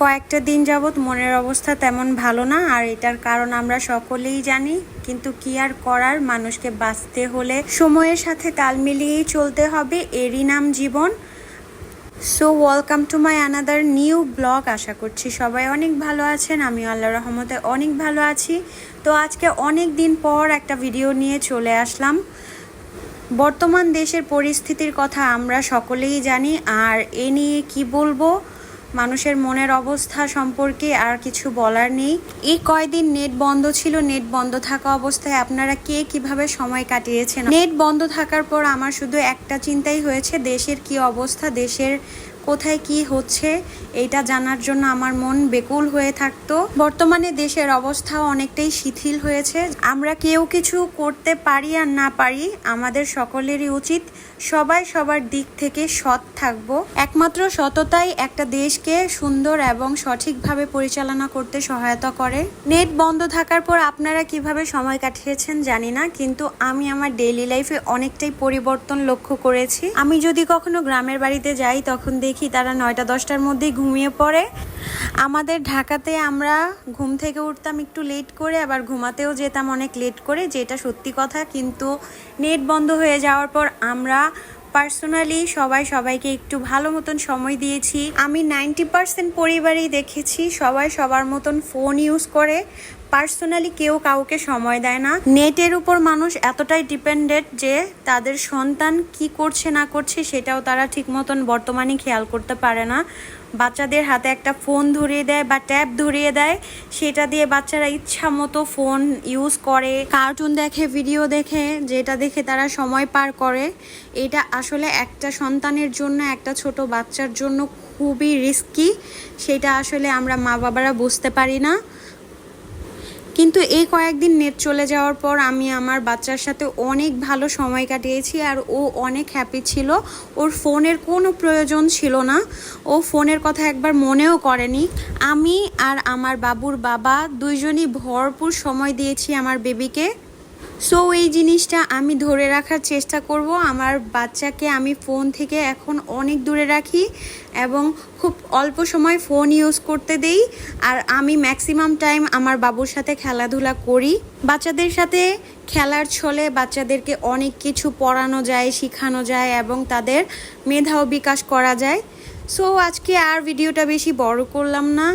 কয়েকটা দিন যাবৎ মনের অবস্থা তেমন ভালো না, আর এটার কারণ আমরা সকলেই জানি। কিন্তু কি আর করার? মানুষকে বাঁচতে হলে সময়ের সাথে তাল মিলিয়েই চলতে হবে। এরই নাম জীবন। So welcome to my another new blog আশা করছি সবাই অনেক ভালো আছেন। আমি আল্লাহ রহমতে অনেক ভালো আছি। তো আজকে অনেক দিন পর একটা ভিডিও নিয়ে চলে আসলাম। বর্তমান দেশের পরিস্থিতির কথা আমরা সকলেই জানি। আর এ নিয়ে কি বলব? মানুষের মনের অবস্থা সম্পর্কে আর কিছু বলার নেই। এই কয়দিন নেট বন্ধ ছিল, নেট বন্ধ থাকা অবস্থায় আপনারা কে কীভাবে সময় কাটিয়েছেন? নেট বন্ধ থাকার পর আমার শুধু একটা চিন্তাই হয়েছে, দেশের কি অবস্থা, দেশের কোথায় কি হচ্ছে এটা জানার জন্য আমার মন বেকুল হয়ে থাকতো। বর্তমানে দেশের অবস্থাও অনেকটাই শিথিল হয়েছে। আমরা কেউ কিছু করতে পারি আর না পারি, আমাদের সকলেরই উচিত সবাই সবার দিক থেকে সৎ থাকব। একমাত্র সততাই একটা দেশকে সুন্দর এবং সঠিকভাবে পরিচালনা করতে সহায়তা করে। নেট বন্ধ থাকার পর আপনারা কীভাবে সময় কাটিয়েছেন জানি না, কিন্তু আমি আমার ডেইলি লাইফে অনেকটাই পরিবর্তন লক্ষ্য করেছি। আমি যদি কখনো গ্রামের বাড়িতে যাই, তখন দেখি তারা নয়টা, দশটার মধ্যেই ঘুমিয়ে পড়ে। আমাদের ঢাকাতে আমরা ঘুম থেকে উঠতাম একটু লেট করে, আবার ঘুমাতেও যেতাম অনেক লেট করে, যেটা সত্যি কথা। কিন্তু নেট বন্ধ হয়ে যাওয়ার পর আমরা পার্সোনালি সবাই সবাইকে একটু ভালো মতন সময় দিয়েছি। আমি নাইনটি পার্সেন্ট পরিবারেই দেখেছি সবাই সবার মতন ফোন ইউজ করে। পার্সোনালি কেউ কাউকে সময় দেয় না। নেটের উপর মানুষ এতটাই ডিপেন্ডেন্ট যে তাদের সন্তান কি করছে না করছে সেটাও তারা ঠিক মতন বর্তমানে খেয়াল করতে পারে না। বাচ্চাদের হাতে একটা ফোন ধরিয়ে দেয় বা ট্যাব ধরিয়ে দেয়। সেটা দিয়ে বাচ্চারা ইচ্ছা মতো ফোন ইউজ করে, কার্টুন দেখে, ভিডিও দেখে, যেটা দেখে তারা সময় পার করে। এটা আসলে একটা সন্তানের জন্য, একটা ছোট বাচ্চার জন্য খুবই রিস্কি সেটা আসলে আমরা মা বাবারা বুঝতে পারি না। কিন্তু এই কয়েকদিন নেট চলে যাওয়ার পর আমি আমার বাচ্চার সাথে অনেক ভালো সময় কাটিয়েছি আর ও অনেক হ্যাপি ছিল। ওর ফোনের কোনো প্রয়োজন ছিল না। ও ফোনের কথা একবার মনেও করেনি। আমি আর আমার বাবুর বাবা দুইজনই ভরপুর সময় দিয়েছি আমার বেবিকে সো এই জিনিসটা আমি ধরে রাখার চেষ্টা করব। আমার বাচ্চাকে আমি ফোন থেকে এখন অনেক দূরে রাখি এবং খুব অল্প সময় ফোন ইউজ করতে দেই। আর আমি ম্যাক্সিমাম টাইম আমার বাবুর সাথে খেলাধুলা করি। বাচ্চাদের সাথে খেলার ছলে বাচ্চাদেরকে অনেক কিছু পড়ানো যায়, শেখানো যায় এবং তাদের মেধাও বিকাশ করা যায়। সো আজকে আর ভিডিওটা বেশি বড় করলাম না।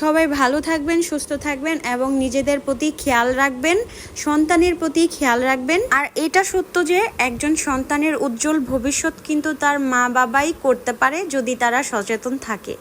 সবাই ভালো থাকবেন, সুস্থ থাকবেন এবং নিজেদের প্রতি খেয়াল রাখবেন, সন্তানের প্রতি খেয়াল রাখবেন। আর এটা সত্য যে একজন সন্তানের উজ্জ্বল ভবিষ্যৎ কিন্তু তার মা বাবাই করতে পারে যদি তারা সচেতন থাকে।